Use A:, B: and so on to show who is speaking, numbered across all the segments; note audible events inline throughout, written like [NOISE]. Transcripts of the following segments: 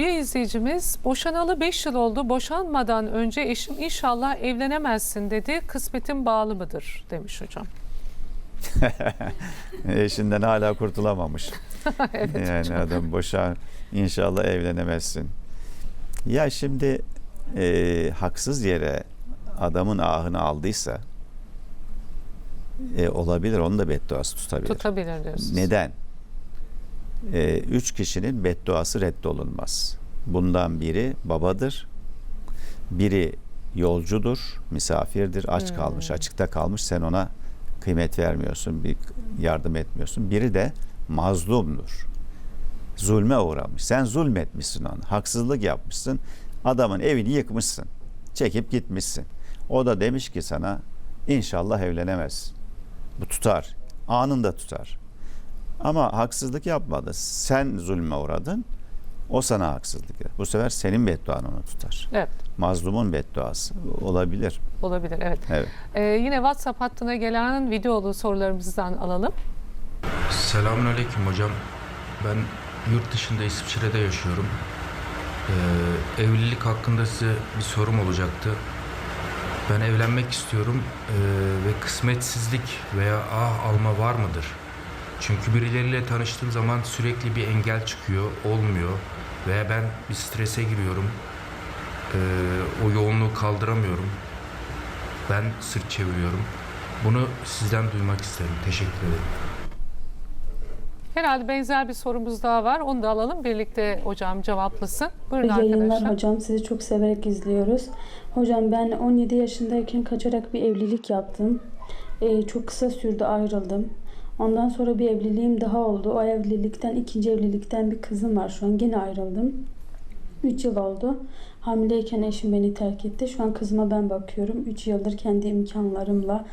A: Bir izleyicimiz boşanalı 5 yıl oldu. Boşanmadan önce eşim inşallah evlenemezsin dedi. Kısmetin bağlı mıdır demiş hocam. [LAUGHS]
B: Eşinden hala kurtulamamış. [LAUGHS]
A: evet
B: yani
A: hocam.
B: adam boşa inşallah evlenemezsin. Ya şimdi e, haksız yere adamın ahını aldıysa e, olabilir onun da bedduası tutabilir.
A: Tutabilir diyorsunuz.
B: Neden? E, üç kişinin bedduası reddolunmaz. Bundan biri babadır, biri yolcudur, misafirdir, aç
A: Hmm.
B: kalmış, açıkta kalmış. Sen ona kıymet vermiyorsun, bir yardım etmiyorsun. Biri de mazlumdur. Zulme uğramış. Sen zulmetmişsin ona. Haksızlık yapmışsın. Adamın evini yıkmışsın. Çekip gitmişsin. O da demiş ki sana inşallah evlenemezsin. Bu tutar. Anında tutar. Ama haksızlık yapmadı. Sen zulme uğradın. O sana haksızlık yaptı. Bu sefer senin bedduan onu tutar.
A: Evet
B: Mazlumun bedduası olabilir.
A: olabilir evet.
B: Evet.
A: Ee, yine WhatsApp hattına gelen videolu sorularımızdan alalım.
C: Selamünaleyküm hocam. Ben yurt dışında İsviçre'de yaşıyorum. Ee, evlilik hakkında size bir sorum olacaktı. Ben evlenmek istiyorum ee, ve kısmetsizlik veya ah alma var mıdır? Çünkü birileriyle tanıştığım zaman sürekli bir engel çıkıyor, olmuyor veya ben bir strese giriyorum. Ee, o yoğunluğu kaldıramıyorum. Ben sırt çeviriyorum. Bunu sizden duymak isterim. Teşekkür ederim.
A: Herhalde benzer bir sorumuz daha var. Onu da alalım birlikte hocam cevaplasın. Buyurun
D: İyi yayınlar
A: arkadaşlar.
D: hocam. Sizi çok severek izliyoruz. Hocam ben 17 yaşındayken kaçarak bir evlilik yaptım. Ee, çok kısa sürdü ayrıldım. Ondan sonra bir evliliğim daha oldu. O evlilikten, ikinci evlilikten bir kızım var şu an. Yine ayrıldım. 3 yıl oldu. Hamileyken eşim beni terk etti. Şu an kızıma ben bakıyorum. 3 yıldır kendi imkanlarımla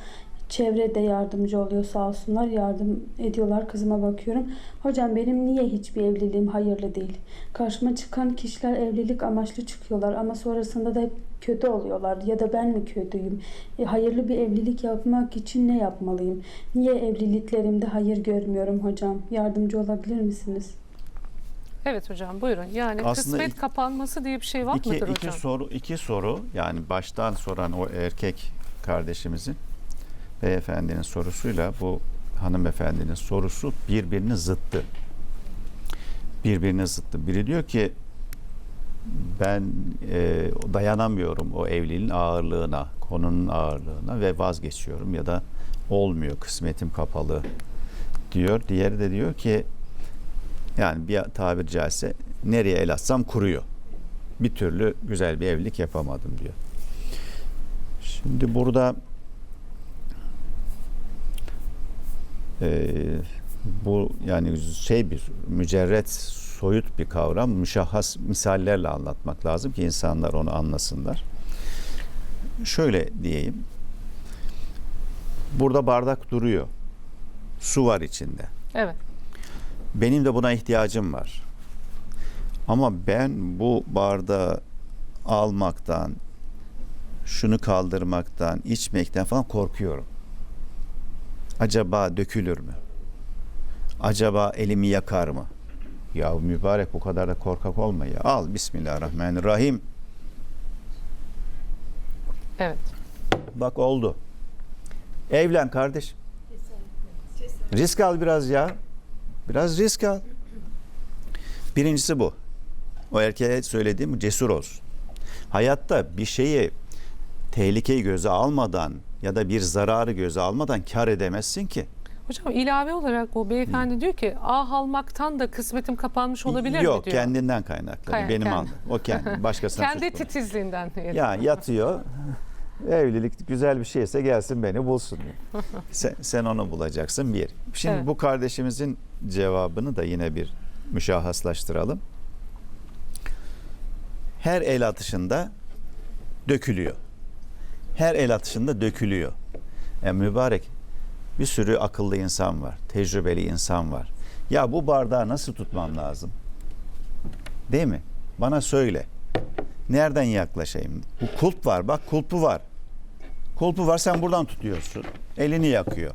D: çevre de yardımcı oluyor sağ olsunlar. Yardım ediyorlar. Kızıma bakıyorum. Hocam benim niye hiçbir evliliğim hayırlı değil? Karşıma çıkan kişiler evlilik amaçlı çıkıyorlar ama sonrasında da hep kötü oluyorlar ya da ben mi kötüyüm? E, hayırlı bir evlilik yapmak için ne yapmalıyım? Niye evliliklerimde hayır görmüyorum hocam? Yardımcı olabilir misiniz?
A: Evet hocam buyurun. Yani
B: Aslında
A: kısmet
B: iki-
A: kapanması diye bir şey var
B: İki,
A: mıdır
B: iki
A: hocam?
B: soru iki soru yani baştan soran o erkek kardeşimizin beyefendinin sorusuyla bu hanımefendinin sorusu birbirinin zıttı. Birbirine zıttı. Biri diyor ki ben e, dayanamıyorum o evliliğin ağırlığına, konunun ağırlığına ve vazgeçiyorum ya da olmuyor kısmetim kapalı diyor. Diğeri de diyor ki yani bir tabir caizse nereye el atsam kuruyor. Bir türlü güzel bir evlilik yapamadım diyor. Şimdi burada e, bu yani şey bir mücerret soyut bir kavram müşahhas misallerle anlatmak lazım ki insanlar onu anlasınlar. Şöyle diyeyim. Burada bardak duruyor. Su var içinde.
A: Evet.
B: Benim de buna ihtiyacım var. Ama ben bu bardağı almaktan, şunu kaldırmaktan, içmekten falan korkuyorum. Acaba dökülür mü? Acaba elimi yakar mı? Ya mübarek bu kadar da korkak olma ya. Al Bismillahirrahmanirrahim.
A: Evet.
B: Bak oldu. Evlen kardeşim. Risk al biraz ya. Biraz risk al. Birincisi bu. O erkeğe söylediğim cesur olsun. Hayatta bir şeyi tehlikeyi göze almadan ya da bir zararı göze almadan kar edemezsin ki.
A: Hocam ilave olarak o beyefendi diyor ki ah almaktan da kısmetim kapanmış olabilir
B: Yok
A: mi diyor.
B: kendinden kaynaklı.
A: Kay-
B: Benim
A: kendi.
B: anladım. O kendi. Başkasına [LAUGHS]
A: Kendi titizliğinden.
B: Ya yatıyor. Evlilik güzel bir şeyse gelsin beni bulsun. diyor. [LAUGHS] sen, sen onu bulacaksın bir. Şimdi
A: Evet.
B: bu kardeşimizin cevabını da yine bir müşahhaslaştıralım. Her el atışında dökülüyor. Her el atışında dökülüyor. E, mübarek bir sürü akıllı insan var, tecrübeli insan var. Ya bu bardağı nasıl tutmam lazım? Değil mi? Bana söyle. Nereden yaklaşayım? Bu kulp var. Bak kulpu var. Kulpu var sen buradan tutuyorsun. Elini yakıyor.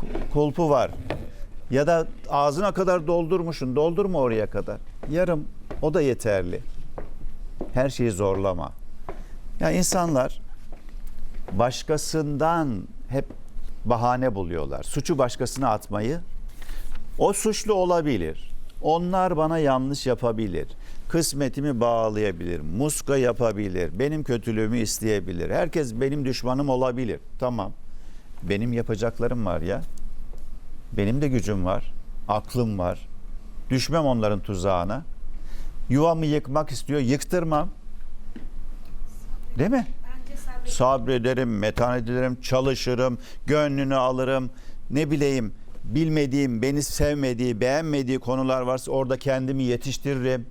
B: Ku- Kulpu var. Ya da ağzına kadar doldurmuşsun. Doldurma oraya kadar. Yarım O da yeterli. Her şeyi zorlama. Ya insanlar başkasından hep bahane buluyorlar. Suçu başkasına atmayı. O suçlu olabilir. Onlar bana yanlış yapabilir. Kısmetimi bağlayabilir. Muska yapabilir. Benim kötülüğümü isteyebilir. Herkes benim düşmanım olabilir. Tamam. Benim yapacaklarım var ya. Benim de gücüm var. Aklım var. Düşmem onların tuzağına. Yuvamı yıkmak istiyor. Yıktırmam. Değil mi? Sabrederim, metanet ederim, çalışırım, gönlünü alırım. Ne bileyim, bilmediğim, beni sevmediği, beğenmediği konular varsa orada kendimi yetiştiririm.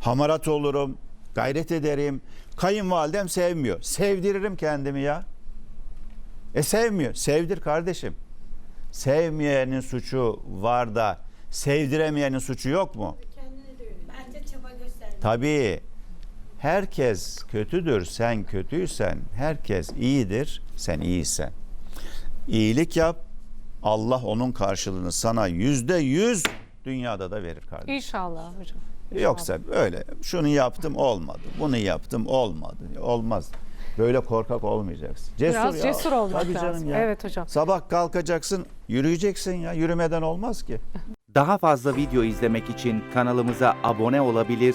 B: Hamarat olurum, gayret ederim. Kayınvalidem sevmiyor. Sevdiririm kendimi ya. E sevmiyor. Sevdir kardeşim. Sevmeyenin suçu var da sevdiremeyenin suçu yok mu?
E: Bence çaba gösterdi.
B: Tabii herkes kötüdür. Sen kötüysen herkes iyidir. Sen iyisen. İyilik yap. Allah onun karşılığını sana yüzde yüz dünyada da verir kardeşim.
A: İnşallah hocam. İnşallah.
B: Yoksa öyle şunu yaptım olmadı. Bunu yaptım olmadı. Olmaz. Böyle korkak olmayacaksın. Cesur
A: Biraz
B: ya.
A: cesur olmak
B: Tabii canım
A: lazım.
B: ya.
A: Evet hocam.
B: Sabah kalkacaksın, yürüyeceksin ya. Yürümeden olmaz ki.
F: Daha fazla video izlemek için kanalımıza abone olabilir,